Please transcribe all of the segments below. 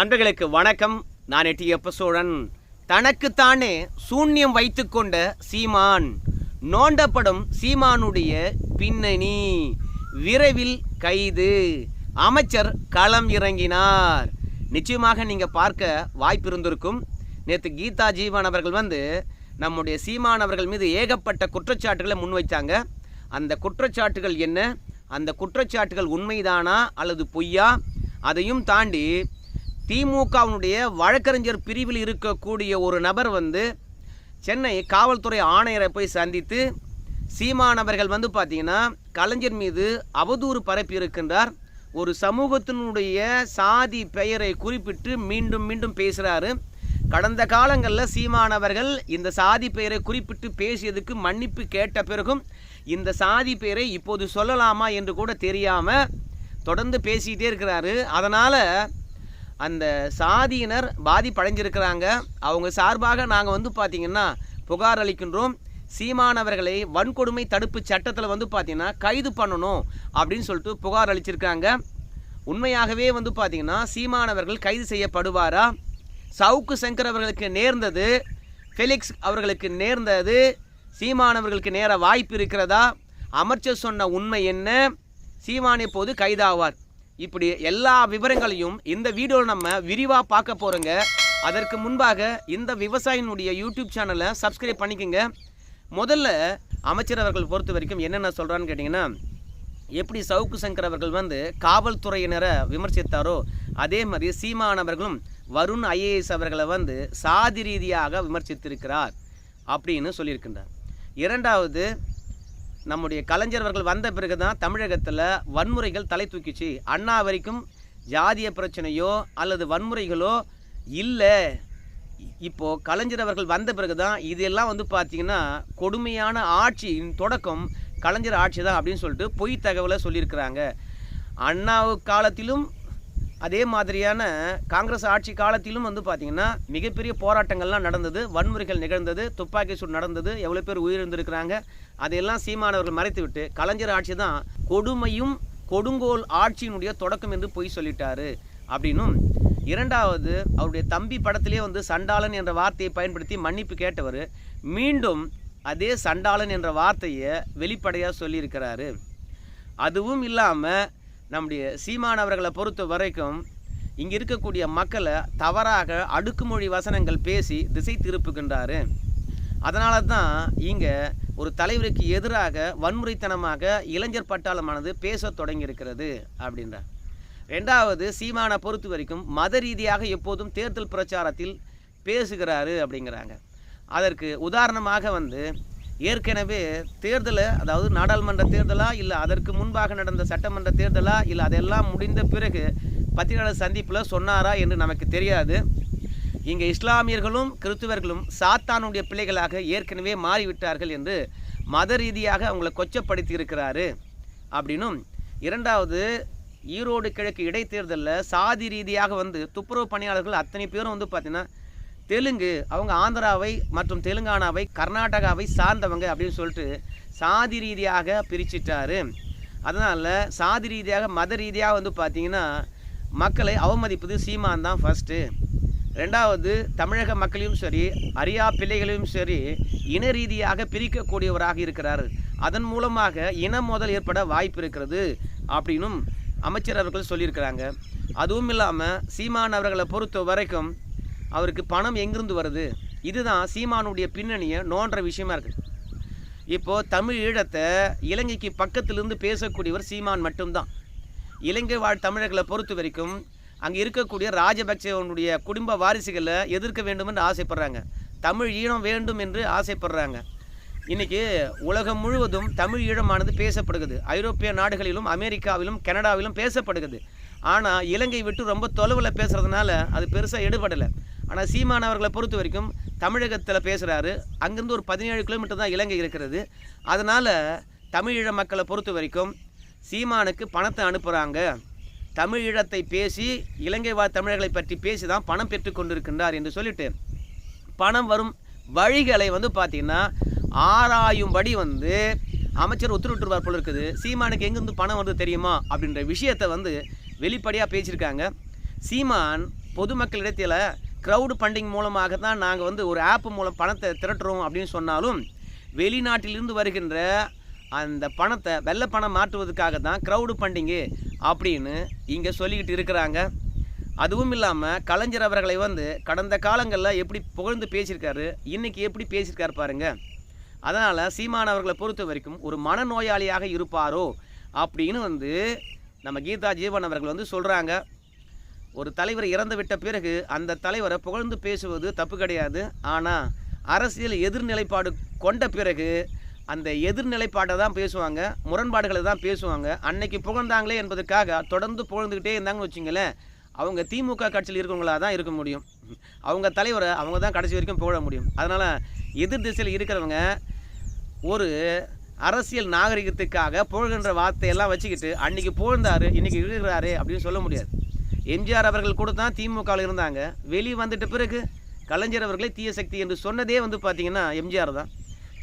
நண்பர்களுக்கு வணக்கம். நான் எட்டியப்ப சோழன். தனக்குத்தானே சூன்யம் வைத்துக்கொண்ட சீமான். நோண்டப்படும் சீமானுடைய பின்னணி. விரைவில் கைது. அமைச்சர் களம் இறங்கினார். நிச்சயமாக நீங்கள் பார்க்க வாய்ப்பு இருந்திருக்கும். நேற்று கீதா ஜீவன் அவர்கள் வந்து நம்முடைய சீமான் அவர்கள் மீது ஏகப்பட்ட குற்றச்சாட்டுகளை முன்வைத்தாங்க அந்த குற்றச்சாட்டுகள் என்ன? அந்த குற்றச்சாட்டுகள் உண்மைதானா அல்லது பொய்யா? அதையும் தாண்டி திமுகவினுடைய வழக்கறிஞர் பிரிவில் இருக்கக்கூடிய ஒரு நபர் வந்து சென்னை காவல்துறை ஆணையரை போய் சந்தித்து சீமானவர்கள் வந்து பார்த்தீங்கன்னா கலைஞர் மீது அவதூறு பரப்பி இருக்கின்றார். ஒரு சமூகத்தினுடைய சாதி பெயரை குறிப்பிட்டு மீண்டும் மீண்டும் பேசுகிறாரு கடந்த காலங்களில் சீமானவர்கள் இந்த சாதி பெயரை குறிப்பிட்டு பேசியதுக்கு மன்னிப்பு கேட்ட பிறகும் இந்த சாதி பெயரை இப்போது சொல்லலாமா என்று கூட தெரியாமல் தொடர்ந்து பேசிக்கிட்டே இருக்கிறாரு. அதனால் அந்த சாதியினர் பாதிப்படைஞ்சிருக்கிறாங்க. அவங்க சார்பாக நாங்கள் வந்து பார்த்திங்கன்னா புகார் அளிக்கின்றோம். சீமானவர்களை வன்கொடுமை தடுப்பு சட்டத்தில் வந்து பார்த்திங்கன்னா கைது பண்ணணும் அப்படின்னு சொல்லிட்டு புகார் அளிச்சிருக்காங்க. உண்மையாகவே வந்து பார்த்திங்கன்னா சீமானவர்கள் கைது செய்யப்படுவாரா? சவுக்கு சங்கர் அவர்களுக்கு நேர்ந்தது. ஃபெலிக்ஸ் அவர்களுக்கு நேர்ந்தது. சீமானவர்களுக்கு நேர வாய்ப்பு இருக்கிறதா? அமைச்சர் சொன்ன உண்மை என்ன? சீமான் இப்போது கைதாவார். இப்படி எல்லா விவரங்களையும் இந்த வீடியோவில் நம்ம விரிவாக பார்க்க போகிறோங்க அதற்கு முன்பாக இந்த விவசாயினுடைய யூடியூப் சேனலை சப்ஸ்கிரைப் பண்ணிக்கோங்க. முதல்ல அமைச்சர் அவர்கள் பொறுத்த வரைக்கும் என்னென்ன சொல்கிறான்னு கேட்டிங்கன்னா எப்படி சவுக்கு சங்கர் அவர்கள் வந்து காவல்துறையினரை விமர்சித்தாரோ அதே மாதிரி சீமானவர்களும் வருண் ஐஏஎஸ் அவர்களை வந்து சாதி ரீதியாக விமர்சித்திருக்கிறார் அப்படின்னு சொல்லியிருக்கின்றார். இரண்டாவது நம்முடைய கலைஞர் அவர்கள் வந்த பிறகு தான் தமிழகத்தில் வன்முறைகள் தலை தூக்கிச்சு. அண்ணா வரைக்கும் ஜாதிய பிரச்சனையோ அல்லது வன்முறைகளோ இல்லை. இப்போது கலைஞர் அவர்கள் வந்த பிறகு தான் இதெல்லாம் வந்து பார்த்திங்கன்னா கொடுமையான ஆட்சியின் தொடக்கம் கலைஞர் ஆட்சி தான் அப்படின்னு சொல்லிட்டு பொய் தகவலை சொல்லியிருக்கிறாங்க. அண்ணா காலத்திலும் அதே மாதிரியான காங்கிரஸ் ஆட்சி காலத்திலும் வந்து பார்த்திங்கன்னா மிகப்பெரிய போராட்டங்கள்லாம் நடந்தது. வன்முறைகள் நிகழ்ந்தது. துப்பாக்கி சூடு நடந்தது. எவ்வளோ பேர் உயிரிழந்திருக்கிறாங்க. அதையெல்லாம் சீமானவர்கள் மறைத்து விட்டு கலைஞர் ஆட்சி தான் கொடுமையும் கொடுங்கோல் ஆட்சியினுடைய தொடக்கம் என்று பொய் சொல்லிட்டாரு. அப்படின்னும் இரண்டாவது அவருடைய தம்பி படத்திலே வந்து சண்டாளன் என்ற வார்த்தையை பயன்படுத்தி மன்னிப்பு கேட்டவர் மீண்டும் அதே சண்டாளன் என்ற வார்த்தையை வெளிப்படையாக சொல்லியிருக்கிறாரு. அதுவும் இல்லாமல் நம்முடைய சீமானவர்களை பொறுத்த வரைக்கும் இங்கே இருக்கக்கூடிய மக்களை தவறாக அடுக்குமொழி வசனங்கள் பேசி திசை திருப்புகின்றாரு. அதனால தான் இங்கே ஒரு தலைவருக்கு எதிராக வன்முறைத்தனமாக இளைஞர் பட்டாளமானது பேசத் தொடங்கியிருக்கிறது அப்படின்றார். ரெண்டாவது சீமானை பொறுத்த வரைக்கும் மத ரீதியாக எப்போதும் தேர்தல் பிரச்சாரத்தில் பேசுகிறாரு அப்படிங்கிறாங்க. அதற்கு உதாரணமாக வந்து ஏற்கனவே தேர்தலை அதாவது நாடாளுமன்ற தேர்தலா இல்லை அதற்கு முன்பாக நடந்த சட்டமன்ற தேர்தலா இல்லை அதெல்லாம் முடிந்த பிறகு பத்திரிகையாளர் சந்திப்பில் சொன்னாரா என்று நமக்கு தெரியாது. இங்கே இஸ்லாமியர்களும் கிறிஸ்துவர்களும் சாத்தானுடைய பிள்ளைகளாக ஏற்கனவே மாறிவிட்டார்கள் என்று மத ரீதியாக அவங்களை கொச்சப்படுத்தி இருக்கிறாரு. அப்படின்னும் இரண்டாவது ஈரோடு கிழக்கு இடைத்தேர்தலில் சாதி ரீதியாக வந்து துப்புரவு பணியாளர்கள் அத்தனை பேரும் வந்து பார்த்திங்கன்னா தெலுங்கு அவங்க ஆந்திராவை மற்றும் தெலுங்கானாவை கர்நாடகாவை சார்ந்தவங்க அப்படின்னு சொல்லிட்டு சாதி ரீதியாக பிரிச்சிட்டாரு. அதனால் சாதி ரீதியாக மத ரீதியாக வந்து பார்த்திங்கன்னா மக்களை அவமதிப்பது சீமான் தான் ஃபஸ்ட்டு ரெண்டாவது தமிழக மக்களையும் சரி அரியா பிள்ளைகளையும் சரி இன ரீதியாக பிரிக்கக்கூடியவராக இருக்கிறார். அதன் மூலமாக இன மோதல் ஏற்பட வாய்ப்பு இருக்கிறது அப்படின்னும் அமைச்சர் அவர்கள் சொல்லியிருக்கிறாங்க. அதுவும் இல்லாமல் சீமான் அவர்களை பொறுத்த வரைக்கும் அவருக்கு பணம் எங்கிருந்து வருது? இதுதான் சீமானுடைய பின்னணியை நோன்ற விஷயமா இருக்குது இப்போது தமிழ் ஈழத்தை இலங்கைக்கு பக்கத்திலிருந்து பேசக்கூடியவர் சீமான் மட்டும்தான். இலங்கை வாழ் தமிழர்களை பொறுத்த வரைக்கும் அங்கே இருக்கக்கூடிய ராஜபக்சேவனுடைய குடும்ப வாரிசுகளை எதிர்க்க வேண்டும் என்று ஆசைப்படுறாங்க. தமிழ் ஈழம் வேண்டும் என்று ஆசைப்படுறாங்க. இன்றைக்கி உலகம் முழுவதும் தமிழ் ஈழமானது பேசப்படுகிறது. ஐரோப்பிய நாடுகளிலும் அமெரிக்காவிலும் கனடாவிலும் பேசப்படுகிறது. ஆனால் இலங்கை விட்டு ரொம்ப தொலைவில் பேசுகிறதுனால அது பெருசாக எடுபடலை. ஆனால் சீமான் அவர்களை பொறுத்த வரைக்கும் தமிழகத்தில் பேசுகிறாரு அங்கேருந்து ஒரு பதினேழு கிலோமீட்டர் தான் இலங்கை இருக்கிறது. அதனால் தமிழீழ மக்களை பொறுத்த வரைக்கும் சீமானுக்கு பணத்தை அனுப்புகிறாங்க தமிழீழத்தை பேசி இலங்கை வா தமிழர்களை பற்றி பேசி தான் பணம் பெற்று கொண்டிருக்கின்றார் என்று சொல்லிட்டு பணம் வரும் வழிகளை வந்து பார்த்திங்கன்னா ஆராயும்படி வந்து அமைச்சர் உத்தரவிட்டுருவார் போல இருக்குது. சீமானுக்கு எங்கேருந்து பணம் வருது தெரியுமா? அப்படின்ற விஷயத்தை வந்து வெளிப்படையாக பேசியிருக்காங்க. சீமான் பொதுமக்களிடத்தில் க்ரௌடு ஃபண்டிங் மூலமாக தான் நாங்கள் வந்து ஒரு ஆப் மூலம் பணத்தை திரட்டுறோம் அப்படின்னு சொன்னாலும் வெளிநாட்டிலிருந்து வருகின்ற அந்த பணத்தை வெள்ளை பணம் மாற்றுவதற்காக தான் க்ரௌடு ஃபண்டிங்கு அப்படின்னு இங்கே சொல்லிக்கிட்டு இருக்கிறாங்க. அதுவும் இல்லாமல் கலைஞர் அவர்களை வந்து கடந்த காலங்களில் எப்படி புகழ்ந்து பேசியிருக்காரு இன்றைக்கி எப்படி பேசியிருக்காரு பாருங்க. அதனால் சீமான் அவர்களை பொறுத்த வரைக்கும் ஒரு மனநோயாளியாக இருப்பாரோ அப்படின்னு வந்து நம்ம கீதா ஜீவன் அவர்கள் வந்து சொல்கிறாங்க ஒரு தலைவர் இறந்து விட்ட பிறகு அந்த தலைவரை புகழ்ந்து பேசுவது தப்பு கிடையாது. ஆனால் அரசியல் எதிர்நிலைப்பாடு கொண்ட பிறகு அந்த எதிர்நிலைப்பாட்டை தான் பேசுவாங்க முரண்பாடுகளை தான் பேசுவாங்க. அன்னைக்கு புகழ்ந்தாங்களே என்பதற்காக தொடர்ந்து புகழ்ந்துக்கிட்டே இருந்தாங்கன்னு வச்சுங்களேன் அவங்க திமுக கட்சியில் இருக்கவங்களா தான் இருக்க முடியும். அவங்க தலைவரை அவங்க தான் கடைசி வரைக்கும் புகழ முடியும். அதனால் எதிர் திசையில் இருக்கிறவங்க ஒரு அரசியல் நாகரிகத்துக்காக புகழ்கின்ற வார்த்தையெல்லாம் வச்சுக்கிட்டு அன்னைக்கு புகழ்ந்தாரு இன்னைக்கு இருக்கிறாரு அப்படின்னு சொல்ல முடியாது. எம்ஜிஆர் அவர்கள் கூட தான் திமுகவில் இருந்தாங்க. வெளியே வந்துட்ட பிறகு கலைஞர் அவர்களே தீய சக்தி என்று சொன்னதே வந்து பார்த்தீங்கன்னா எம்ஜிஆர் தான்.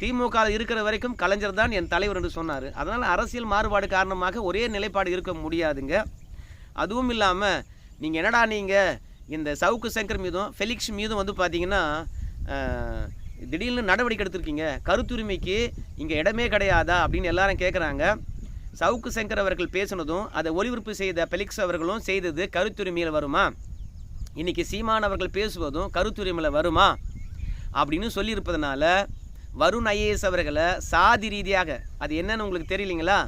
திமுக இருக்கிற வரைக்கும் கலைஞர் தான் என் தலைவர் என்று சொன்னார். அதனால் அரசியல் மாறுபாடு காரணமாக ஒரே நிலைப்பாடு இருக்க முடியாதுங்க. அதுவும் இல்லாமல் நீங்கள் என்னடா நீங்கள் இந்த சவுக்கு சங்கர் மீதும் ஃபெலிக்ஸ் மீதும் வந்து பார்த்தீங்கன்னா திடீர்னு நடவடிக்கை எடுத்திருக்கீங்க. கருத்துரிமைக்கு இங்கே இடமே கிடையாதா அப்படின்னு எல்லாரும் கேட்குறாங்க சவுக்கு சங்கர் அவர்கள் பேசுனதும் அதை ஒளிபரப்பு செய்த பெலிக்ஸ் அவர்களும் செய்தது கருத்துரிமையில் வருமா? இன்னைக்கு சீமான் அவர்கள் பேசுவதும் கருத்துரிமையில் வருமா? அப்படின்னு சொல்லியிருப்பதனால வருண் ஐஏஎஸ் அவர்களை சாதி ரீதியாக அது என்னன்னு உங்களுக்கு தெரியலீங்களா?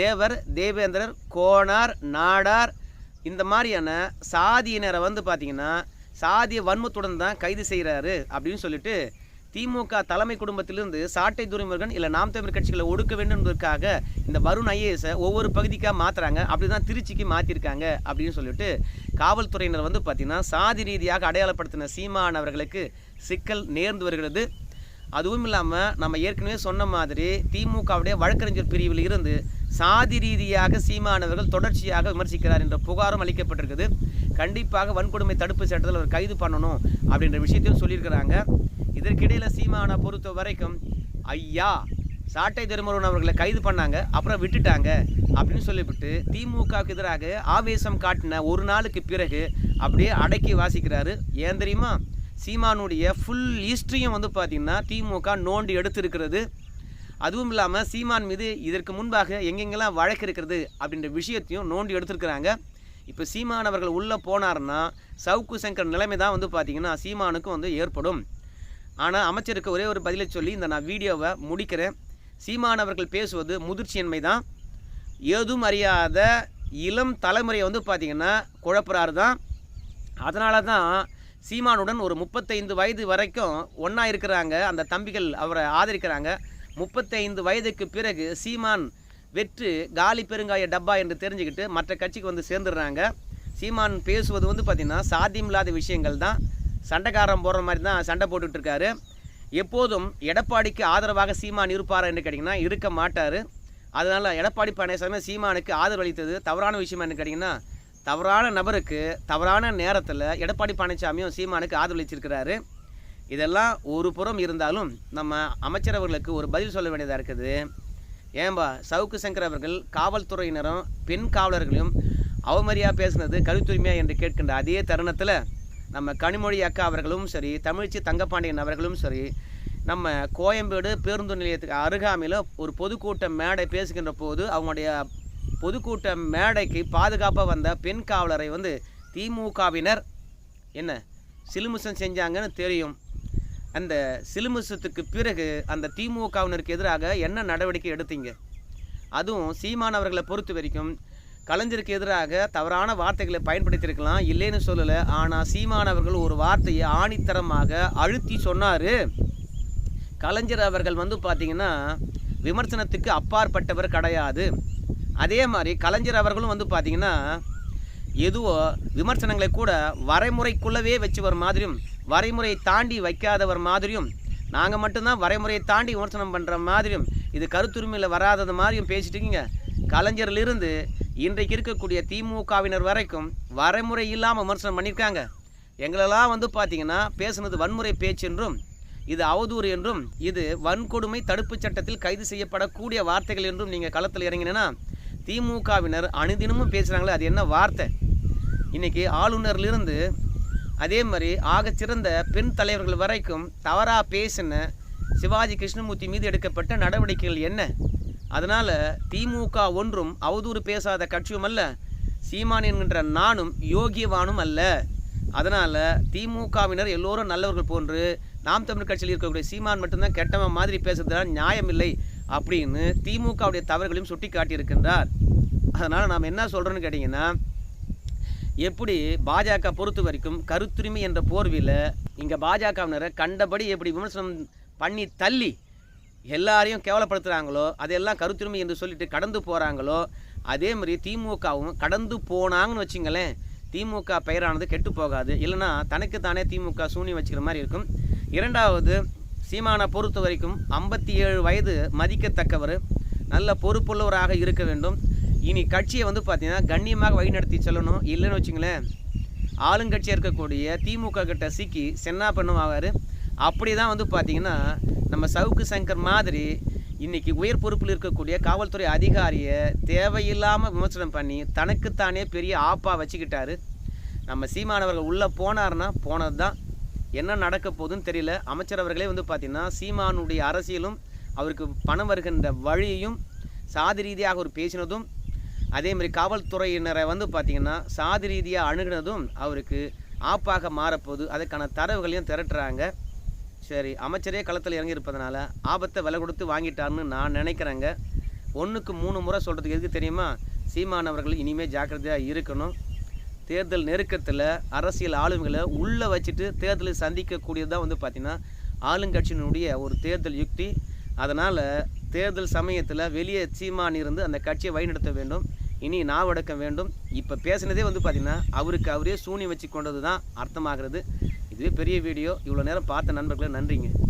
தேவர் தேவேந்திரர் கோனார் நாடார் இந்த மாதிரியான சாதியினரை வந்து பார்த்தீங்கன்னா சாதிய வன்மத்துடன் தான் கைது செய்கிறாரு அப்படின்னு சொல்லிட்டு திமுக தலைமை குடும்பத்திலிருந்து சாட்டை துரைமுருகன் இல்லை நாம் தமிழ் கட்சிகளை ஒடுக்க வேண்டும் என்பதற்காக இந்த வருண் ஐஏஎஸை ஒவ்வொரு பகுதிக்காக மாற்றுறாங்க அப்படி தான் திருச்சிக்கு மாற்றிருக்காங்க அப்படின்னு சொல்லிட்டு காவல்துறையினர் வந்து பார்த்திங்கன்னா சாதி ரீதியாக அடையாளப்படுத்தின சீமான் அவர்களுக்கு சிக்கல் நேர்ந்து வருகிறது. அதுவும் இல்லாமல் நம்ம ஏற்கனவே சொன்ன மாதிரி திமுகவுடைய வழக்கறிஞர் பிரிவில் இருந்து சாதி ரீதியாக சீமானவர்கள் தொடர்ச்சியாக விமர்சிக்கிறார் என்ற புகாரும் அளிக்கப்பட்டிருக்குது. கண்டிப்பாக வன்கொடுமை தடுப்பு சட்டத்தில் அவர் கைது பண்ணணும் அப்படின்ற விஷயத்தையும் சொல்லியிருக்கிறாங்க. இதற்கிடையில் சீமானை பொறுத்த வரைக்கும் ஐயா சாட்டை திருமருவன் அவர்களை கைது பண்ணாங்க அப்புறம் விட்டுட்டாங்க அப்படின்னு சொல்லிவிட்டு திமுகவுக்கு எதிராக ஆவேசம் காட்டின ஒரு நாளுக்கு பிறகு அப்படியே அடக்கி வாசிக்கிறாரு. ஏன் தெரியுமா? சீமானுடைய ஃபுல் ஹிஸ்ட்ரியும் வந்து பார்த்திங்கன்னா திமுக நோண்டி எடுத்திருக்கிறது. அதுவும் இல்லாமல் சீமான் மீது இதற்கு முன்பாக எங்கெங்கெல்லாம் வழக்கு இருக்கிறது அப்படின்ற விஷயத்தையும் நோண்டி எடுத்திருக்கிறாங்க. இப்போ சீமான் அவர்கள் உள்ளே போனார்னா சவுக்கு சங்கர் நிலைமை தான் வந்து பார்த்திங்கன்னா சீமானுக்கும் வந்து ஏற்படும். ஆனால் அமைச்சருக்கு ஒரே ஒரு பதிலை சொல்லி இந்த நான் வீடியோவை முடிக்கிறேன். சீமானவர்கள் பேசுவது முதிர்ச்சியின்மை தான். ஏதும் அறியாத இளம் தலைமுறையை வந்து பார்த்திங்கன்னா குழப்புறாரு தான். அதனால தான் சீமானுடன் ஒரு முப்பத்தைந்து வயது வரைக்கும் ஒன்றா இருக்கிறாங்க. அந்த தம்பிகள் அவரை ஆதரிக்கிறாங்க. முப்பத்தைந்து வயதுக்கு பிறகு சீமான் வெற்று காலி பெருங்காய டப்பா என்று தெரிஞ்சுக்கிட்டு மற்ற கட்சிக்கு வந்து சேர்ந்துடுறாங்க. சீமான் பேசுவது வந்து பார்த்திங்கன்னா சாத்தியமில்லாத விஷயங்கள் தான். சண்டைக்காரன் போடுற மாதிரி தான் சண்டை போட்டுக்கிட்டு இருக்காரு எப்போதும் எடப்பாடிக்கு ஆதரவாக சீமான் இருப்பாரா என்று கேட்டிங்கன்னா இருக்க மாட்டார். அதனால் எடப்பாடி பழனிசாமி சீமானுக்கு ஆதரவு அளித்தது தவறான விஷயம் என்ன கேட்டிங்கன்னா தவறான நபருக்கு தவறான நேரத்தில் எடப்பாடி பழனிசாமியும் சீமானுக்கு ஆதரவு அளிச்சிருக்கிறாரு. இதெல்லாம் ஒரு புறம் இருந்தாலும் நம்ம அமைச்சரவர்களுக்கு ஒரு பதில் சொல்ல வேண்டியதாக இருக்குது. ஏன்பா சவுக்கு சங்கர் அவர்கள் காவல்துறையினரும் பெண் காவலர்களையும் அவமரியாக பேசுனது கருத்துரிமையா என்று கேட்கின்ற அதே தருணத்தில் நம்ம கனிமொழி அக்கா அவர்களும் சரி தமிழ்ச்சி தங்கப்பாண்டியன் அவர்களும் சரி நம்ம கோயம்பேடு பேருந்து நிலையத்துக்கு அருகாமையில் ஒரு பொதுக்கூட்ட மேடை பேசுகின்ற போது அவங்களுடைய பொதுக்கூட்ட மேடைக்கு பாதுகாப்பாக வந்த பெண் காவலரை வந்து திமுகவினர் என்ன சிலுமிசம் செஞ்சாங்கன்னு தெரியும். அந்த சிலுமிசத்துக்கு பிறகு அந்த திமுகவினருக்கு எதிராக என்ன நடவடிக்கை எடுத்தீங்க? அதுவும் சீமானவர்களை பொறுத்த வரைக்கும் கலைஞருக்கு எதிராக தவறான வார்த்தைகளை பயன்படுத்தியிருக்கலாம் இல்லைன்னு சொல்லலை. ஆனால் சீமான் அவர்கள் ஒரு வார்த்தையை ஆணித்தரமாக அழுத்தி சொன்னார். கலைஞர் அவர்கள் வந்து பார்த்தீங்கன்னா விமர்சனத்துக்கு அப்பாற்பட்டவர் கிடையாது. அதே மாதிரி கலைஞர் அவர்களும் வந்து பார்த்தீங்கன்னா எதுவோ விமர்சனங்களை கூட வரைமுறைக்குள்ளவே வச்சவர் மாதிரியும் வரைமுறையை தாண்டி வைக்காதவர் மாதிரியும் நாங்கள் மட்டும்தான் வரைமுறையை தாண்டி விமர்சனம் பண்ணுற மாதிரியும் இது கருத்துரிமையில் வராதது மாதிரியும் பேசிட்டு இருக்கீங்க. இன்றைக்கு இருக்கக்கூடிய திமுகவினர் வரைக்கும் வரைமுறை இல்லாமல் விமர்சனம் பண்ணியிருக்காங்க. எங்களெல்லாம் வந்து பார்த்தீங்கன்னா பேசுனது வன்முறை பேச்சு என்றும் இது அவதூறு என்றும் இது வன்கொடுமை தடுப்புச் சட்டத்தில் கைது செய்யப்படக்கூடிய வார்த்தைகள் என்றும் நீங்கள் களத்தில் இறங்கினேன்னா திமுகவினர் அணுதினமும் பேசுகிறாங்களே அது என்ன வார்த்தை? இன்றைக்கி ஆளுநர்லேருந்து அதே மாதிரி ஆகச் சிறந்த பெண் தலைவர்கள் வரைக்கும் தவறாக பேசின சிவாஜி கிருஷ்ணமூர்த்தி மீது எடுக்கப்பட்ட நடவடிக்கைகள் என்ன? அதனால் திமுக ஒன்றும் அவதூறு பேசாத கட்சியும் அல்ல சீமான் என்கின்ற நானும் யோகியவானும் அல்ல. அதனால் திமுகவினர் எல்லோரும் நல்லவர்கள் போன்று நாம் தமிழ் கட்சியில் இருக்கக்கூடிய சீமான் மட்டும்தான் கெட்டவன் மாதிரி பேசுறதுதான் நியாயமில்லை அப்படின்னு திமுகவுடைய தவறுகளையும் சுட்டி காட்டியிருக்கின்றார் அதனால் நாம் என்ன சொல்கிறோன்னு கேட்டிங்கன்னா எப்படி பாஜக பொறுத்த வரைக்கும் கருத்துரிமை என்ற போர்வையில் இங்கே பாஜகவினரை கண்டபடி எப்படி விமர்சனம் பண்ணி தள்ளி எல்லாரையும் கேவலப்படுத்துகிறாங்களோ அதெல்லாம் கருத்துரிமை என்று சொல்லிட்டு கடந்து போகிறாங்களோ அதே மாதிரி திமுகவும் கடந்து போனாங்கன்னு வச்சுங்களேன் திமுக பெயரானது கெட்டு போகாது. இல்லைன்னா தனக்கு தானே திமுக சூனி வச்சுக்கிற மாதிரி இருக்கும். இரண்டாவது சீமானை பொறுத்த வரைக்கும் ஐம்பத்தி ஏழு வயது மதிக்கத்தக்கவர் நல்ல பொறுப்புள்ளவராக இருக்க வேண்டும். இனி கட்சியை வந்து பார்த்தீங்கன்னா கண்ணியமாக வழிநடத்தி செல்லணும். இல்லைன்னு வச்சுங்களேன் ஆளுங்கட்சியாக இருக்கக்கூடிய திமுக கிட்ட சிக்கி சென்னா பண்ணுவார். அப்படி தான் வந்து பார்த்திங்கன்னா நம்ம சவுக்கு சங்கர் மாதிரி இன்றைக்கி உயர் பொறுப்பில் இருக்கக்கூடிய காவல்துறை அதிகாரியை தேவையில்லாமல் விமர்சனம் பண்ணி தனக்குத்தானே பெரிய ஆப்பாக வச்சுக்கிட்டாரு. நம்ம சீமானவர்கள் உள்ளே போனார்னா போனது தான் என்ன நடக்க போகுதுன்னு தெரியல. அமைச்சர் அவர்களே வந்து பார்த்திங்கன்னா சீமானுடைய அரசியலும் அவருக்கு பணம் வருகின்ற வழியையும் சாதி ரீதியாக அவர் பேசினதும் அதே மாதிரி காவல்துறையினரை வந்து பார்த்திங்கன்னா சாதி ரீதியாக அணுகினதும் அவருக்கு ஆப்பாக மாறப்போகுது. அதுக்கான தரவுகளையும் திரட்டுறாங்க. சரி அமைச்சரே களத்தில் இறங்கி இருப்பதனால ஆபத்தை விலை கொடுத்து வாங்கிட்டாருன்னு நான் நினைக்கிறேங்க. ஒன்றுக்கு மூணு முறை சொல்கிறதுக்கு எதுக்கு தெரியுமா? சீமானவர்கள் இனிமேல் ஜாக்கிரதையாக இருக்கணும். தேர்தல் நெருக்கத்தில் அரசியல் ஆளுமைகளை உள்ளே வச்சுட்டு தேர்தலை சந்திக்கக்கூடியது தான் வந்து பார்த்திங்கன்னா ஆளுங்கட்சியினுடைய ஒரு தேர்தல் யுக்தி. அதனால் தேர்தல் சமயத்தில் வெளியே சீமான் இருந்து அந்த கட்சியை வழிநடத்த வேண்டும். இனி நாவடக்க வேண்டும். இப்போ பேசினதே வந்து பார்த்திங்கன்னா அவருக்கு அவரே சூனி வச்சு கொண்டது தான் அர்த்தமாகிறது. இதுவே பெரிய வீடியோ. இவ்வளோ நேரம் பார்த்த நண்பர்களே நன்றிங்க.